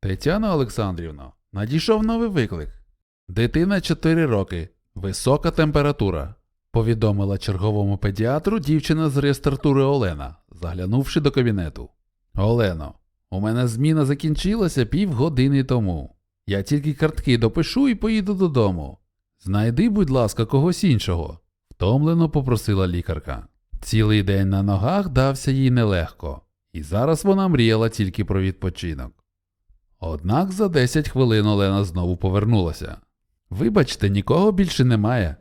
Тетяна Олександрівна, надійшов новий виклик. Дитина 4 роки, висока температура, повідомила черговому педіатру дівчина з реєстратури Олена, заглянувши до кабінету. Олено, у мене зміна закінчилася півгодини тому. Я тільки картки допишу і поїду додому. Знайди, будь ласка, когось іншого, втомлено попросила лікарка. Цілий день на ногах дався їй нелегко, і зараз вона мріяла тільки про відпочинок. Однак за 10 хвилин Олена знову повернулася. Вибачте, нікого більше немає.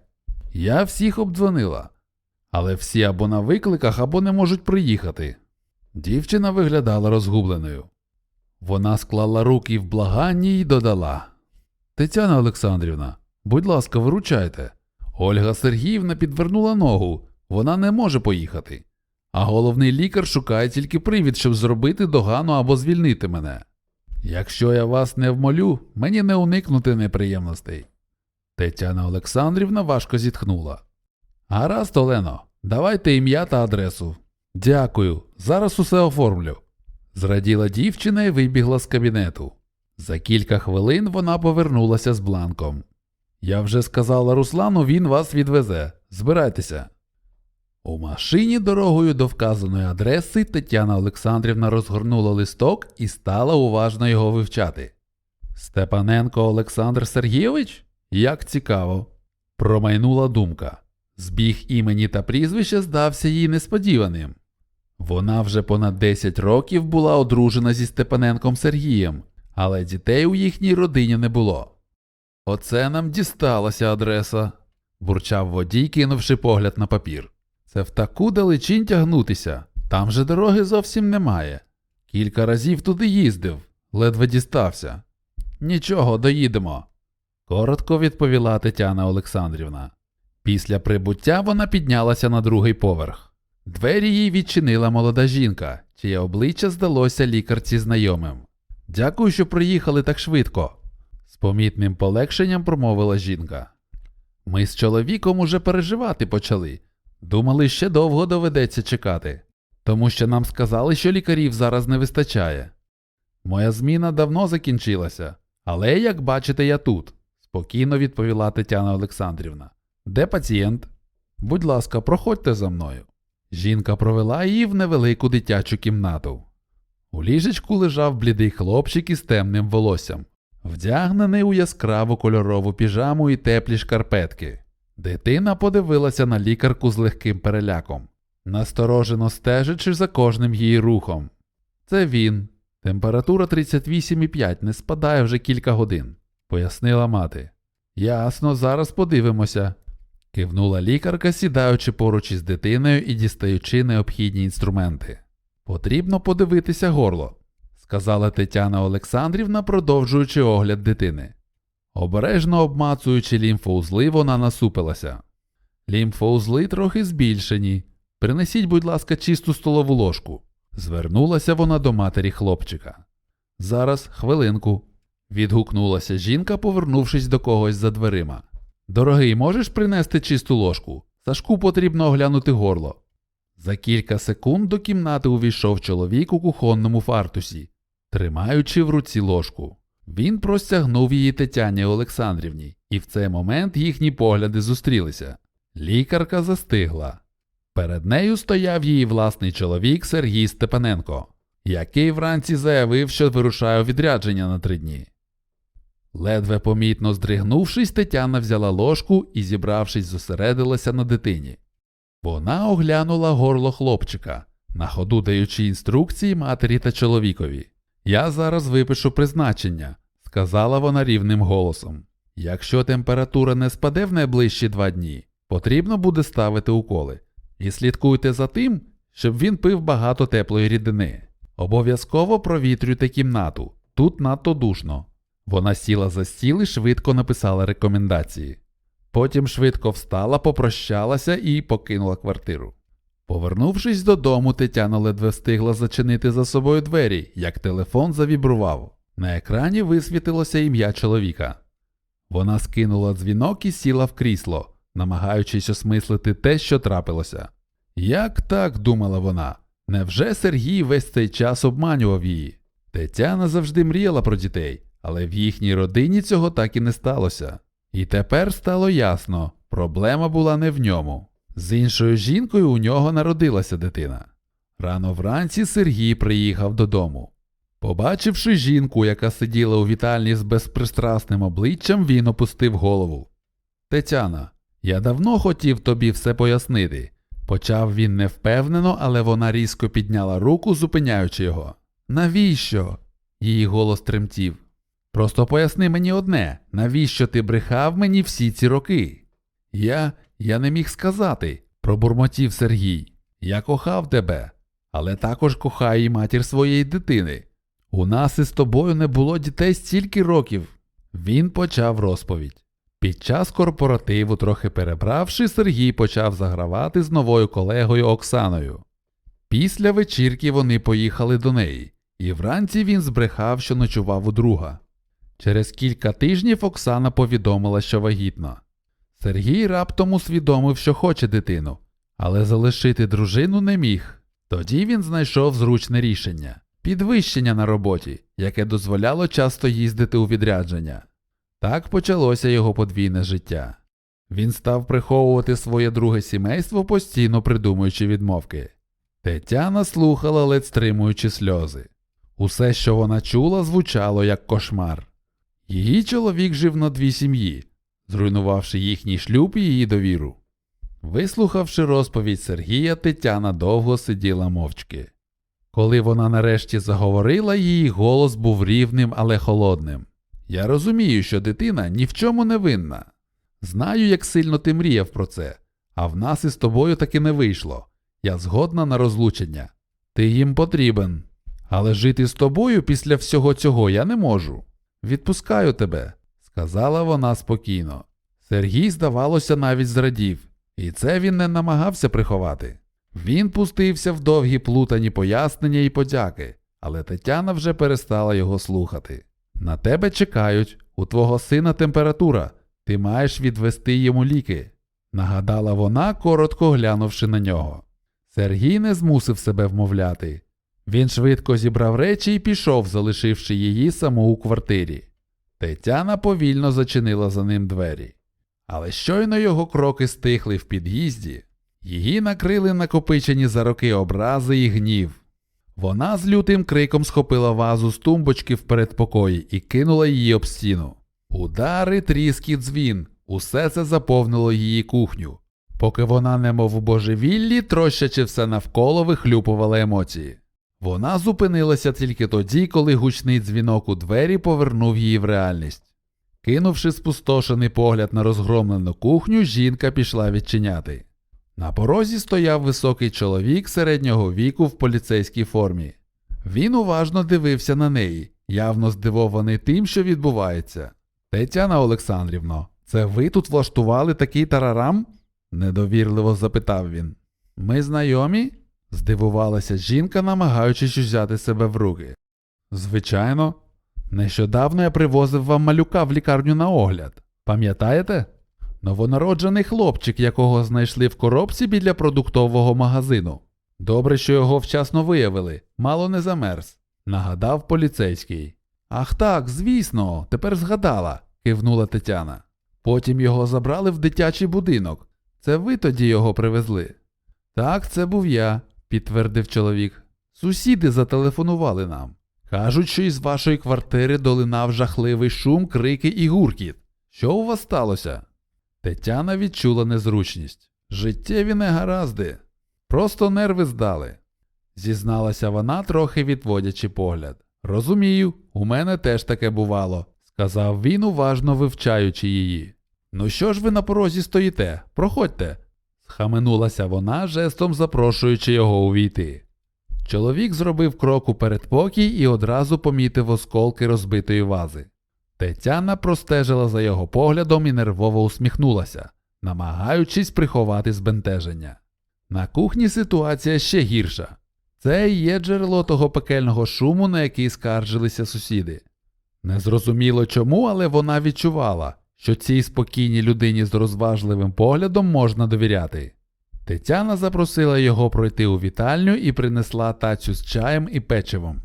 Я всіх обдзвонила, але всі або на викликах, або не можуть приїхати. Дівчина виглядала розгубленою. Вона склала руки в благанні і додала Тетяна Олександрівна, будь ласка, виручайте. Ольга Сергіївна підвернула ногу, вона не може поїхати. А головний лікар шукає тільки привід, щоб зробити догану або звільнити мене. Якщо я вас не вмолю, мені не уникнути неприємностей. Тетяна Олександрівна важко зітхнула. Гаразд, Олено, давайте ім'я та адресу. Дякую, зараз усе оформлю. Зраділа дівчина і вибігла з кабінету. За кілька хвилин вона повернулася з бланком. Я вже сказала Руслану, він вас відвезе. Збирайтеся. У машині дорогою до вказаної адреси Тетяна Олександрівна розгорнула листок і стала уважно його вивчати. Степаненко Олександр Сергійович? Як цікаво. Промайнула думка. Збіг імені та прізвища здався їй несподіваним. Вона вже понад 10 років була одружена зі Степаненком Сергієм, але дітей у їхній родині не було. Оце нам дісталася адреса, бурчав водій, кинувши погляд на папір. Це в таку далечінь тягнутися, там же дороги зовсім немає. Кілька разів туди їздив, ледве дістався. Нічого, доїдемо. Коротко відповіла Тетяна Олександрівна. Після прибуття вона піднялася на другий поверх. Двері їй відчинила молода жінка, чиє обличчя здалося лікарці знайомим. Дякую, що приїхали так швидко. З помітним полегшенням промовила жінка. Ми з чоловіком уже переживати почали. Думали, ще довго доведеться чекати, тому що нам сказали, що лікарів зараз не вистачає. Моя зміна давно закінчилася, але, як бачите, я тут, спокійно відповіла Тетяна Олександрівна. Де пацієнт? Будь ласка, проходьте за мною. Жінка провела її в невелику дитячу кімнату. У ліжечку лежав блідий хлопчик із темним волоссям, вдягнений у яскраву кольорову піжаму і теплі шкарпетки. Дитина подивилася на лікарку з легким переляком, насторожено стежачи за кожним її рухом. Це він. Температура 38,5 не спадає вже кілька годин, пояснила мати. Ясно, зараз подивимося. Кивнула лікарка, сідаючи поруч із дитиною і дістаючи необхідні інструменти. Потрібно подивитися горло, сказала Тетяна Олександрівна, продовжуючи огляд дитини. Обережно обмацуючи лімфоузли, вона насупилася. Лімфоузли трохи збільшені. Принесіть, будь ласка, чисту столову ложку. Звернулася вона до матері хлопчика. Зараз, хвилинку. Відгукнулася жінка, повернувшись до когось за дверима. Дорогий, можеш принести чисту ложку? Сашку потрібно оглянути горло. За кілька секунд до кімнати увійшов чоловік у кухонному фартусі, тримаючи в руці ложку. Він простягнув її Тетяні Олександрівні, і в цей момент їхні погляди зустрілися. Лікарка застигла. Перед нею стояв її власний чоловік Сергій Степаненко, який вранці заявив, що вирушає у відрядження на три дні. Ледве помітно здригнувшись, Тетяна взяла ложку і, зібравшись, зосередилася на дитині. Вона оглянула горло хлопчика, на ходу даючи інструкції матері та чоловікові. Я зараз випишу призначення, сказала вона рівним голосом. Якщо температура не спаде в найближчі два дні, потрібно буде ставити уколи. І слідкуйте за тим, щоб він пив багато теплої рідини. Обов'язково провітрюйте кімнату. Тут надто душно. Вона сіла за стіл і швидко написала рекомендації. Потім швидко встала, попрощалася і покинула квартиру. Повернувшись додому, Тетяна ледве встигла зачинити за собою двері, як телефон завібрував. На екрані висвітилося ім'я чоловіка. Вона скинула дзвінок і сіла в крісло, намагаючись осмислити те, що трапилося. Як так, думала вона, невже Сергій весь цей час обманював її? Тетяна завжди мріяла про дітей, але в їхній родині цього так і не сталося. І тепер стало ясно, проблема була не в ньому. З іншою жінкою у нього народилася дитина. Рано вранці Сергій приїхав додому. Побачивши жінку, яка сиділа у вітальні з безпристрасним обличчям, він опустив голову. Тетяна, я давно хотів тобі все пояснити. Почав він невпевнено, але вона різко підняла руку, зупиняючи його. Навіщо? Її голос тремтів. Просто поясни мені одне, навіщо ти брехав мені всі ці роки? Я. я не міг сказати, пробурмотів Сергій. Я кохав тебе, але також кохаю і матір своєї дитини. У нас із тобою не було дітей стільки років. Він почав розповідь. Під час корпоративу, трохи перебравши, Сергій почав загравати з новою колегою Оксаною. Після вечірки вони поїхали до неї, і вранці він збрехав, що ночував у друга. Через кілька тижнів Оксана повідомила, що вагітна. Сергій раптом усвідомив, що хоче дитину, але залишити дружину не міг. Тоді він знайшов зручне рішення підвищення на роботі, яке дозволяло часто їздити у відрядження. Так почалося його подвійне життя. Він став приховувати своє друге сімейство, постійно придумуючи відмовки. Тетяна слухала, ледь стримуючи сльози. Усе, що вона чула, звучало як кошмар. Її чоловік жив на дві сім'ї, зруйнувавши їхній шлюб і її довіру. Вислухавши розповідь Сергія, Тетяна довго сиділа мовчки. Коли вона нарешті заговорила, її голос був рівним, але холодним. Я розумію, що дитина ні в чому не винна. Знаю, як сильно ти мріяв про це, а в нас із тобою таки не вийшло. Я згодна на розлучення. Ти їм потрібен. Але жити з тобою після всього цього я не можу. Відпускаю тебе, сказала вона спокійно. Сергій, здавалося, навіть зрадів, і це він не намагався приховати. Він пустився в довгі плутані пояснення і подяки, але Тетяна вже перестала його слухати. На тебе чекають, у твого сина температура, ти маєш відвести йому ліки, нагадала вона, коротко глянувши на нього. Сергій не змусив себе вмовляти. Він швидко зібрав речі і пішов, залишивши її саму у квартирі. Тетяна повільно зачинила за ним двері. Але щойно його кроки стихли в під'їзді, її накрили накопичені за роки образи і гнів. Вона з лютим криком схопила вазу з тумбочки в передпокої і кинула її об стіну. Удари, тріски, дзвін, усе це заповнило її кухню. Поки вона, немов божевіллі, трощачи все навколо, вихлюпувала емоції. Вона зупинилася тільки тоді, коли гучний дзвінок у двері повернув її в реальність. Кинувши спустошений погляд на розгромлену кухню, жінка пішла відчиняти. На порозі стояв високий чоловік середнього віку в поліцейській формі. Він уважно дивився на неї, явно здивований тим, що відбувається. Тетяна Олександрівно, це ви тут влаштували такий тарарам? недовірливо запитав він. Ми знайомі? Здивувалася жінка, намагаючись взяти себе в руки. Звичайно, нещодавно я привозив вам малюка в лікарню на огляд. Пам'ятаєте? Новонароджений хлопчик, якого знайшли в коробці біля продуктового магазину. Добре, що його вчасно виявили, мало не замерз, нагадав поліцейський. Ах так, звісно, тепер згадала, кивнула Тетяна. Потім його забрали в дитячий будинок. Це ви тоді його привезли? Так, це був я, підтвердив чоловік. Сусіди зателефонували нам. Кажуть, що із вашої квартири долинав жахливий шум, крики і гуркіт. Що у вас сталося? Тетяна відчула незручність. Життєві негаразди. Просто нерви здали. Зізналася вона, трохи відводячи погляд. Розумію, у мене теж таке бувало, сказав він, уважно вивчаючи її. Ну що ж ви на порозі стоїте? Проходьте. Схаменулася вона, жестом запрошуючи його увійти. Чоловік зробив крок у передпокій і одразу помітив осколки розбитої вази. Тетяна простежила за його поглядом і нервово усміхнулася, намагаючись приховати збентеження. На кухні ситуація ще гірша. Це і є джерело того пекельного шуму, на який скаржилися сусіди. Незрозуміло чому, але вона відчувала, що цій спокійній людині з розважливим поглядом можна довіряти. Тетяна запросила його пройти у вітальню і принесла тацю з чаєм і печивом.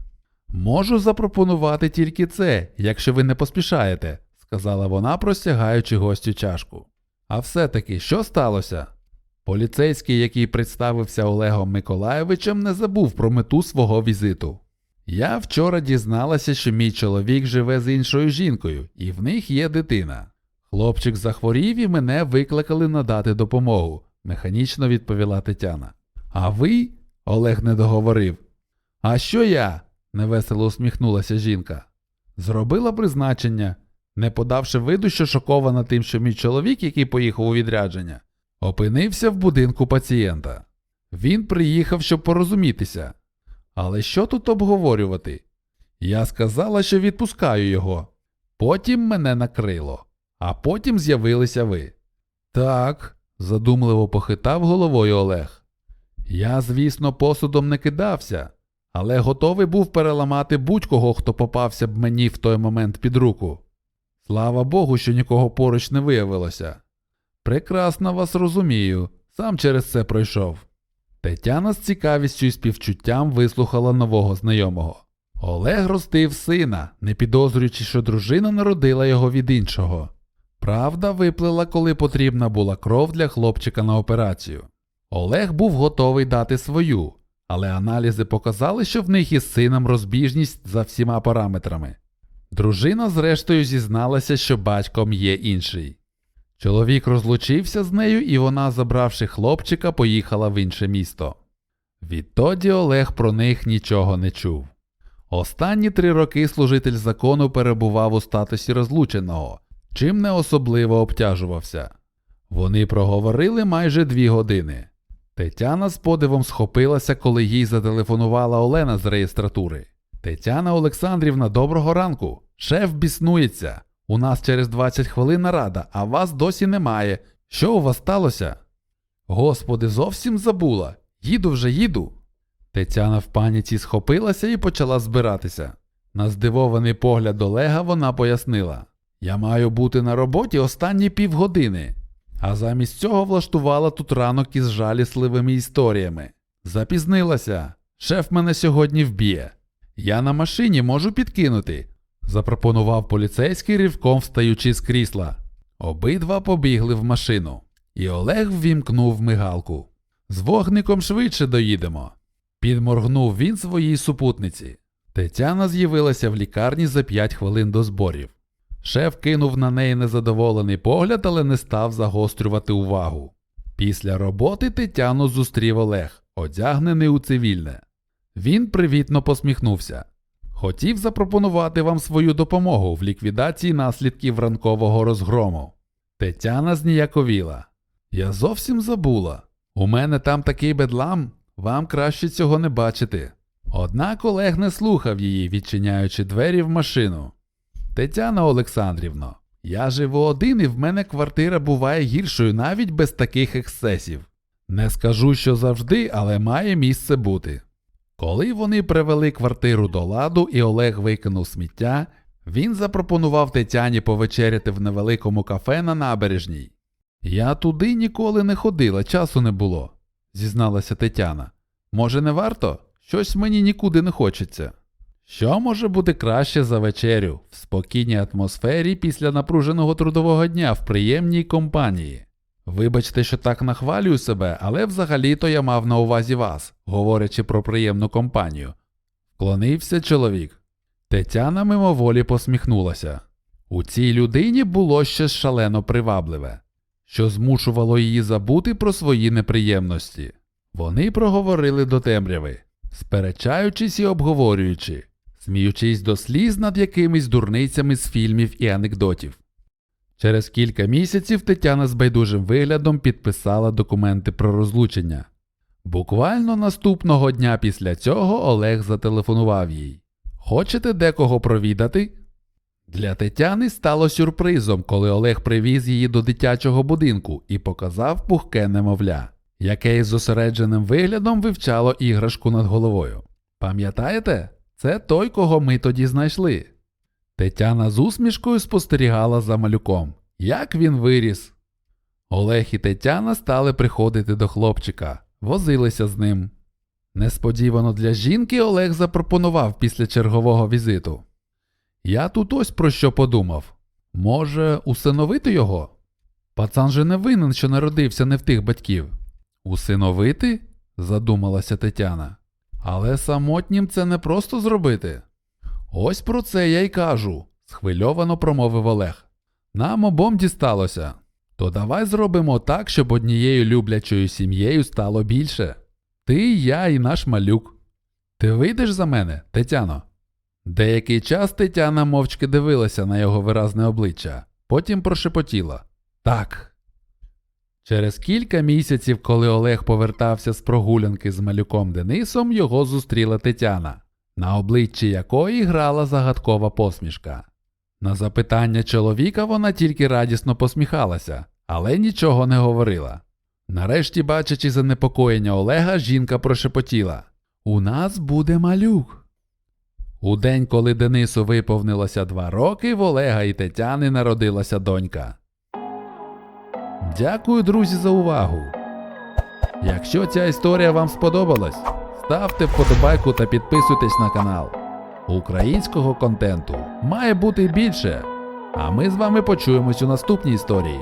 Можу запропонувати тільки це, якщо ви не поспішаєте, сказала вона, простягаючи гостю чашку. А все-таки що сталося? Поліцейський, який представився Олегом Миколаєвичем, не забув про мету свого візиту. Я вчора дізналася, що мій чоловік живе з іншою жінкою, і в них є дитина. Хлопчик захворів і мене викликали надати допомогу, механічно відповіла Тетяна. А ви? Олег не договорив. А що я? невесело усміхнулася жінка. Зробила призначення, не подавши виду, що шокована тим, що мій чоловік, який поїхав у відрядження, опинився в будинку пацієнта. Він приїхав, щоб порозумітися. Але що тут обговорювати? Я сказала, що відпускаю його. Потім мене накрило, а потім з'явилися ви. Так, задумливо похитав головою Олег. Я, звісно, посудом не кидався, але готовий був переламати будь-кого, хто попався б мені в той момент під руку. Слава Богу, що нікого поруч не виявилося. Прекрасно вас розумію, сам через це пройшов. Тетяна з цікавістю і співчуттям вислухала нового знайомого. Олег ростив сина, не підозрюючи, що дружина народила його від іншого. Правда виплила, коли потрібна була кров для хлопчика на операцію. Олег був готовий дати свою, але аналізи показали, що в них із сином розбіжність за всіма параметрами. Дружина, зрештою, зізналася, що батьком є інший. Чоловік розлучився з нею, і вона, забравши хлопчика, поїхала в інше місто. Відтоді Олег про них нічого не чув. Останні три роки служитель закону перебував у статусі розлученого, чим не особливо обтяжувався. Вони проговорили майже дві години. Тетяна з подивом схопилася, коли їй зателефонувала Олена з реєстратури. Тетяна Олександрівна, доброго ранку. Шеф біснується. У нас через 20 хвилин нарада, а вас досі немає. Що у вас сталося? Господи, зовсім забула. Їду вже їду. Тетяна в паніці схопилася і почала збиратися. На здивований погляд Олега вона пояснила: Я маю бути на роботі останні півгодини, а замість цього влаштувала тут ранок із жалісливими історіями. Запізнилася. Шеф мене сьогодні вб'є. Я на машині можу підкинути, запропонував поліцейський ривком встаючи з крісла. Обидва побігли в машину, і Олег ввімкнув мигалку. З вогником швидше доїдемо. Підморгнув він своїй супутниці. Тетяна з'явилася в лікарні за 5 хвилин до зборів. Шеф кинув на неї незадоволений погляд, але не став загострювати увагу. Після роботи Тетяну зустрів Олег, одягнений у цивільне. Він привітно посміхнувся. Хотів запропонувати вам свою допомогу в ліквідації наслідків ранкового розгрому. Тетяна зніяковіла. Я зовсім забула. У мене там такий бедлам, вам краще цього не бачити. Однак Олег не слухав її, відчиняючи двері в машину. Тетяна Олександрівно, я живу один і в мене квартира буває гіршою навіть без таких ексцесів. Не скажу, що завжди, але має місце бути. Коли вони привели квартиру до ладу і Олег викинув сміття, він запропонував Тетяні повечеряти в невеликому кафе на набережній. Я туди ніколи не ходила, часу не було, зізналася Тетяна. Може, не варто? Щось мені нікуди не хочеться. Що може бути краще за вечерю в спокійній атмосфері після напруженого трудового дня в приємній компанії? Вибачте, що так нахвалюю себе, але взагалі-то я мав на увазі вас, говорячи про приємну компанію. Вклонився чоловік. Тетяна мимоволі посміхнулася. У цій людині було щось шалено привабливе, що змушувало її забути про свої неприємності. Вони проговорили до темряви, сперечаючись і обговорюючи, сміючись до сліз над якимись дурницями з фільмів і анекдотів. Через кілька місяців Тетяна з байдужим виглядом підписала документи про розлучення. Буквально наступного дня після цього Олег зателефонував їй. Хочете декого провідати? Для Тетяни стало сюрпризом, коли Олег привіз її до дитячого будинку і показав пухке немовля, яке із зосередженим виглядом вивчало іграшку над головою. Пам'ятаєте, це той, кого ми тоді знайшли. Тетяна з усмішкою спостерігала за малюком. Як він виріс. Олег і Тетяна стали приходити до хлопчика, возилися з ним. Несподівано для жінки Олег запропонував після чергового візиту. Я тут ось про що подумав. Може, усиновити його? Пацан же не винен, що народився не в тих батьків. Усиновити? задумалася Тетяна. Але самотнім це не просто зробити. Ось про це я й кажу, схвильовано промовив Олег. Нам обом дісталося. То давай зробимо так, щоб однією люблячою сім'єю стало більше. Ти, я і наш малюк. Ти вийдеш за мене, Тетяно? Деякий час Тетяна мовчки дивилася на його виразне обличчя, потім прошепотіла Так. Через кілька місяців, коли Олег повертався з прогулянки з малюком Денисом, його зустріла Тетяна, на обличчі якої грала загадкова посмішка. На запитання чоловіка вона тільки радісно посміхалася, але нічого не говорила. Нарешті, бачачи занепокоєння Олега, жінка прошепотіла У нас буде малюк. У день, коли Денису виповнилося два роки, в Олега і Тетяни народилася донька. Дякую, друзі, за увагу. Якщо ця історія вам сподобалась, ставте вподобайку та підписуйтесь на канал. Українського контенту має бути більше. А ми з вами почуємось у наступній історії.